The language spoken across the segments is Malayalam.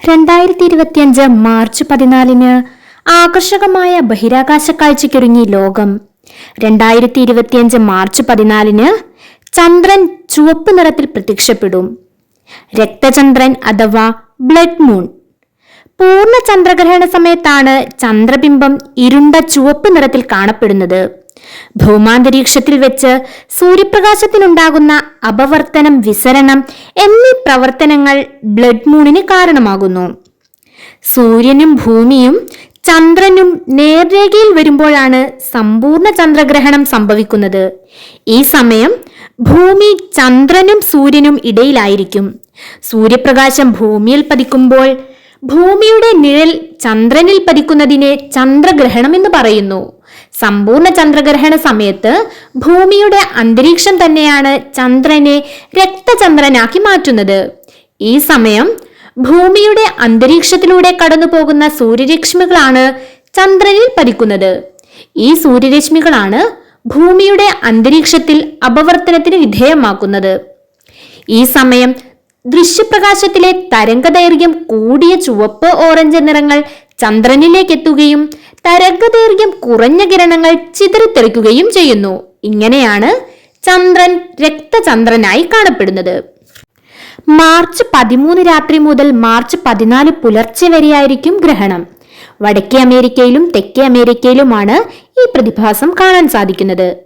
രണ്ടായിരത്തി ഇരുപത്തിയഞ്ച് മാർച്ച് പതിനാലിന് ആകർഷകമായ ബഹിരാകാശ കാഴ്ചയ്ക്കൊരുങ്ങി ലോകം. രണ്ടായിരത്തി ഇരുപത്തിയഞ്ച് മാർച്ച് പതിനാലിന് ചന്ദ്രൻ ചുവപ്പ് നിറത്തിൽ പ്രത്യക്ഷപ്പെടും. രക്തചന്ദ്രൻ അഥവാ ബ്ലഡ് മൂൺ. പൂർണ ചന്ദ്രഗ്രഹണ സമയത്താണ് ചന്ദ്രബിംബം ഇരുണ്ട ചുവപ്പ് നിറത്തിൽ കാണപ്പെടുന്നത്. ഭൗമാന്തരീക്ഷത്തിൽ വെച്ച് സൂര്യപ്രകാശത്തിനുണ്ടാകുന്ന അപവർത്തനം വിസരണം എന്നീ പ്രവർത്തനങ്ങൾ ബ്ലഡ് മൂണിന് കാരണമാകുന്നു. സൂര്യനും ഭൂമിയും ചന്ദ്രനും നേർരേഖയിൽ വരുമ്പോഴാണ് സമ്പൂർണ ചന്ദ്രഗ്രഹണം സംഭവിക്കുന്നത്. ഈ സമയം ഭൂമി ചന്ദ്രനും സൂര്യനും ഇടയിലായിരിക്കും. സൂര്യപ്രകാശം ഭൂമിയിൽ പതിക്കുമ്പോൾ ഭൂമിയുടെ നിഴൽ ചന്ദ്രനിൽ പതിക്കുന്നതിനെ ചന്ദ്രഗ്രഹണം എന്ന് പറയുന്നു. സമ്പൂർണ ചന്ദ്രഗ്രഹണ സമയത്ത് ഭൂമിയുടെ അന്തരീക്ഷം തന്നെയാണ് ചന്ദ്രനെ രക്തചന്ദ്രനാക്കി മാറ്റുന്നത്. ഈ സമയം ഭൂമിയുടെ അന്തരീക്ഷത്തിലൂടെ കടന്നു പോകുന്ന സൂര്യരശ്മികളാണ് ചന്ദ്രനിൽ പതിക്കുന്നത്. ഈ സൂര്യരശ്മികളാണ് ഭൂമിയുടെ അന്തരീക്ഷത്തിൽ അപവർത്തനത്തിന് വിധേയമാക്കുന്നത്. ഈ സമയം ദൃശ്യപ്രകാശത്തിലെ തരംഗദൈർഘ്യം കൂടിയ ചുവപ്പ് ഓറഞ്ച് നിറങ്ങൾ ചന്ദ്രനിലേക്ക് എത്തുകയും തരംഗദൈർഘ്യം കുറഞ്ഞ കിരണങ്ങൾ ചിതറിത്തെറിക്കുകയും ചെയ്യുന്നു. ഇങ്ങനെയാണ് ചന്ദ്രൻ രക്തചന്ദ്രനായി കാണപ്പെടുന്നത്. മാർച്ച് പതിമൂന്ന് രാത്രി മുതൽ മാർച്ച് പതിനാല് പുലർച്ചെ വരെയായിരിക്കും ഗ്രഹണം. വടക്കേ അമേരിക്കയിലും തെക്കേ അമേരിക്കയിലുമാണ് ഈ പ്രതിഭാസം കാണാൻ സാധിക്കുന്നത്.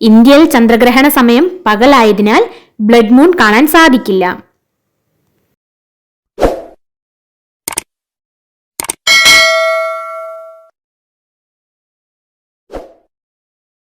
ഇന്ത്യയിൽ ചന്ദ്രഗ്രഹണ സമയം പകലായതിനാൽ ബ്ലഡ് മൂൺ കാണാൻ സാധിക്കില്ല.